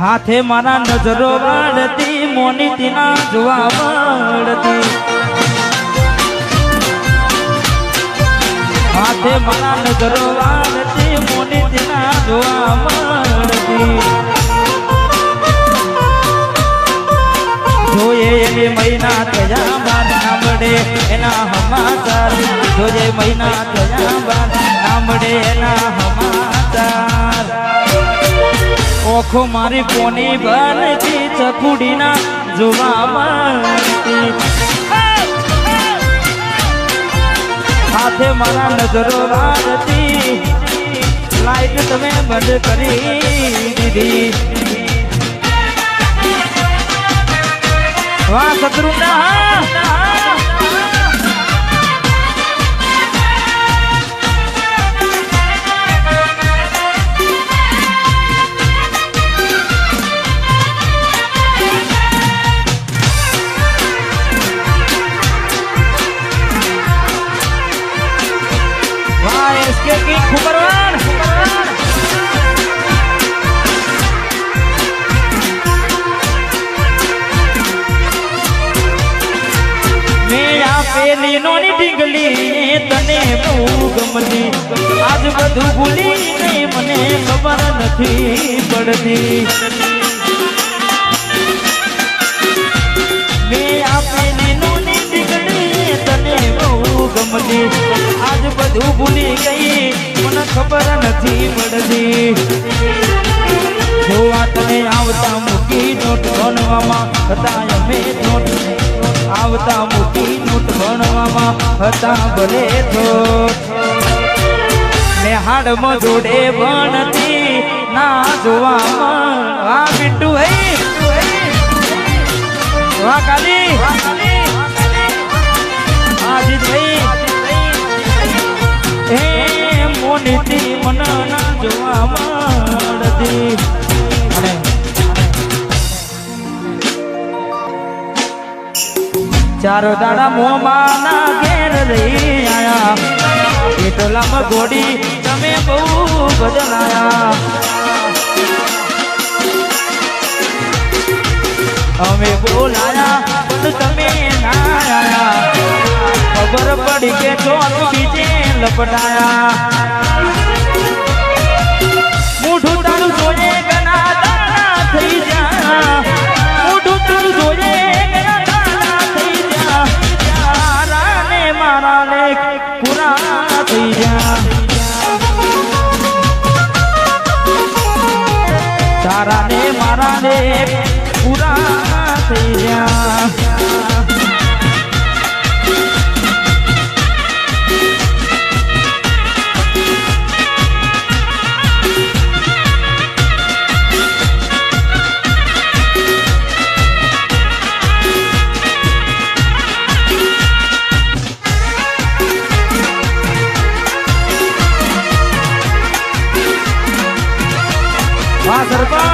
હાથે મારા નજરો વાળતી મોની તીના જોવા વાળતી હાથે મારા નજરો વાળતી મોની તીના જોવા વાળતી જોઈએ એને મહિના થયા બાદ એના હમાચાર જોઈએ મહિના થયા બાદ એના હમાચાર ઓખો મારી પોની બનતી ચકુડીના જોવા મળતી હાથે મારા નજરો વાળતી લાઈટ તમે બંધ કરી દીધી. વાહ શત્રુના વાહ ઢીંગલી તને બહુ ગમતી આજ બધું ભૂલીને મને ખબર નથી પડતી. મેં આપેલી નોની તને બહુ ગમતી આજ બધું ભૂલી ગઈ, મને ખબર નથી પડતી. જોવા તને આવતા મૂકી નોટ બનવામાં હતા અમે નોટ આવતા મૂકી નોટ ભણવામાં હતા ભલે ને હાડમાં જોડે ભણતી ના જોવામાં. આ બિટ્ટુ હે વાહ, કાલી. આજીત ભાઈ એ મોનીતી મન ના જોવા મળતી ચારો દાડા મોમાના ઘેર રહી આયા. એટલામાં ઘોડી તમે બહુ બદલાયા. અમે બોલાયા, પણ તમે ના આયા. ખબર પડી કે ચોર બીજે લપટાયા. ને મારા લેખ પૂરા થઈ સરપંચ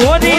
Rigoni.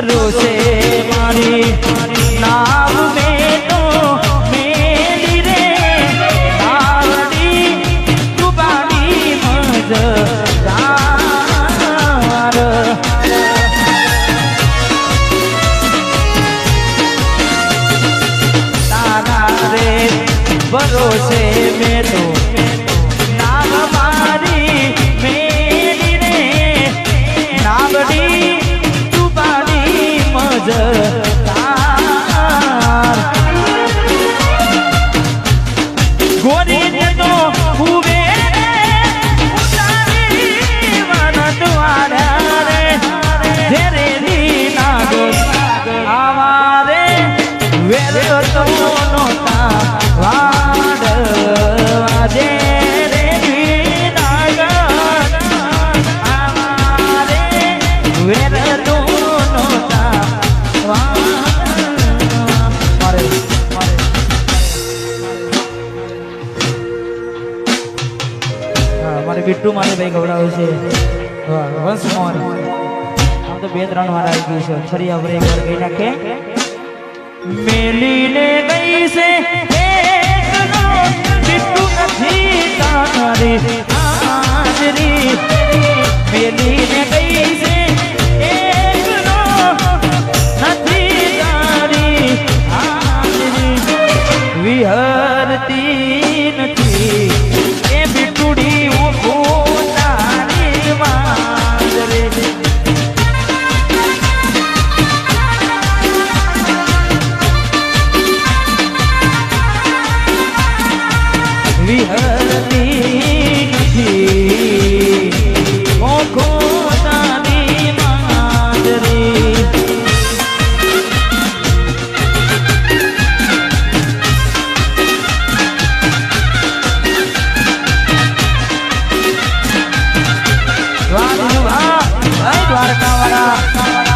ભરોસે મારી નામ બેટો મેલી રે આવડી તુબાની મજા ભરોસે ભાઈ ગવડાવે છે. વન્સ મોર આમ તો બે ત્રણ વાર આવી ગયું છે. ફરી આપણે એક વાર ગઈ નાખે. મેલીને ગઈ નથી તારી હાજરી. મેલીને ગઈ છે નથી વિહ તારા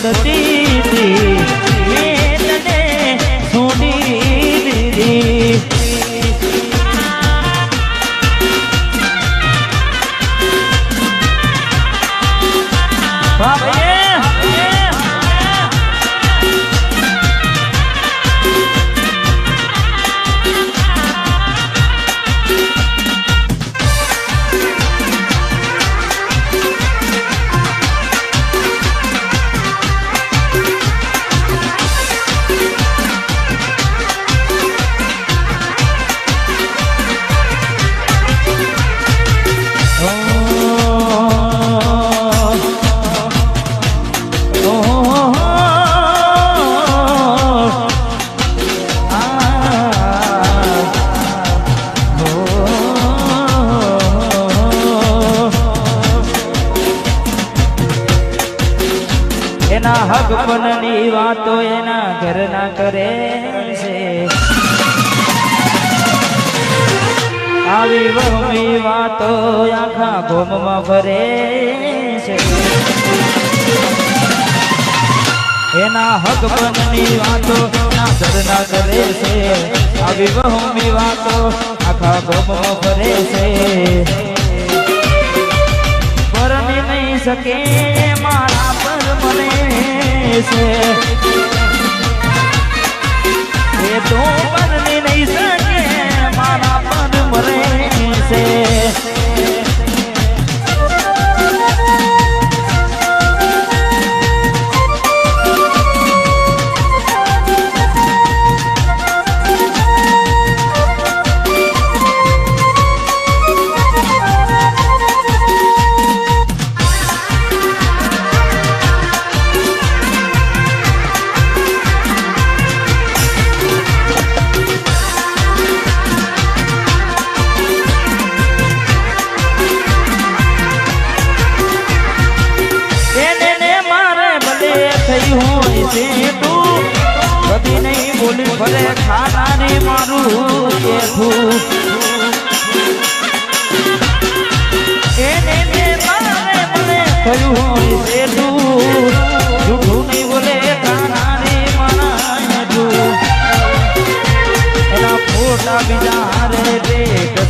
por ti. વાતો એના ઘરના કરે છે. આવી વહુની વાતો આખા ગોમમાં ભરે છે. એના હક બનની વાતો ના ધરના કરે છે. આવી વહુની વાતો આખા ગોમમાં ભરે છે. પરમી નહીં શકે મારા પર મને છે. તો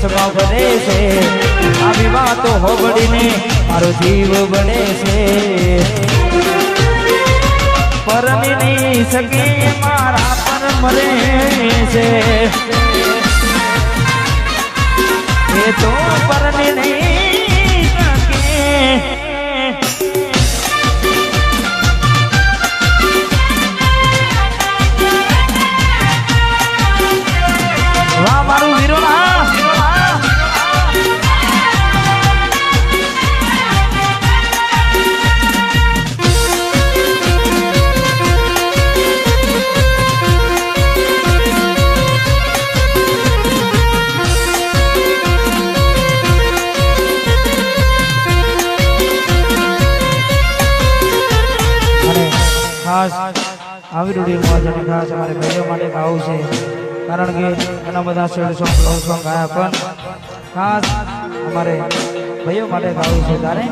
કસબા બને છે. આવી વાતો હોબડીને મારો જીવ બને છે. પરમની શકે મારા પર મરે છે. ખાસ આવી રૂઢીમાં અને ખાસ અમારે ભાઈઓ માટે ગાવું છે. કારણ કે ઘણા બધા શેડ સોંગ લવ સોંગ ગાયા પણ ખાસ અમારે ભાઈઓ માટે ગાવું છે તારે.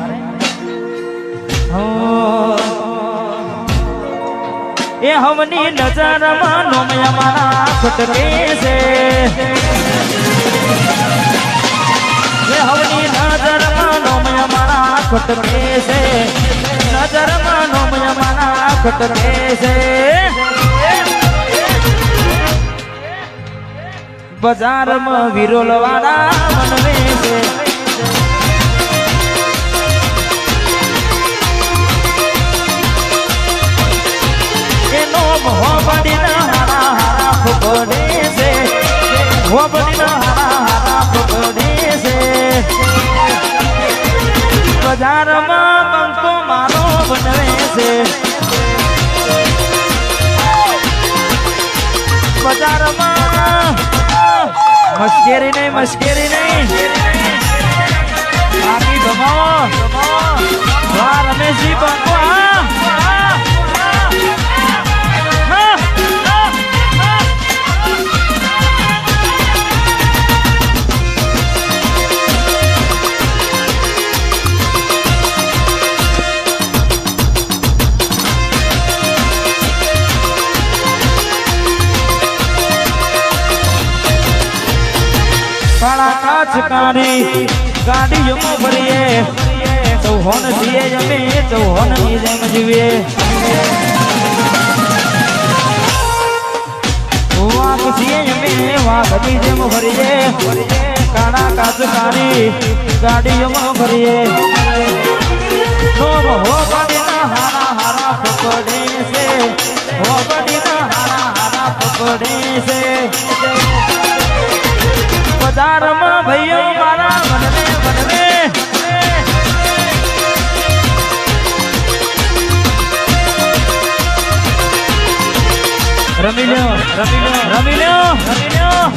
એ હમની નજરમાં નોમયા મારા ખટકે છે એ હવની નજરમાં નોમયા મારા ખટકે છે નજરમાં નોમયા ખટકે છે. બજારમાં વિરોલ વાળા મનવે છે. એનો મોહબડીના હારા હારા ફૂકડે છે. મોહબડીના હારા હારા ફૂકડે છે. બજારમાં છે. બજારમાં મશ્કેરી નહીં મશ્કેરી નહીં. બાકી ગમાવો રમેશજી બંકો કાઢી ગાડીઓમાં ભરીએ. ચૌહોન છીએ જમે ચૌહોનની જેમ જીવીએ. વાઘ છીએ જમે વાઘની જેમ ભરીએ. કાળા કાચ કાઢી ગાડીઓમાં ભરીએ. હો બડીના હારા હારા પકડે છે. હો બડીના હારા હારા પકડે છે. બજારમાં ભાઈઓ મારા મનને મનને રમી લ્યો રમી લ્યો રમી લ્યો રમી લ્યો.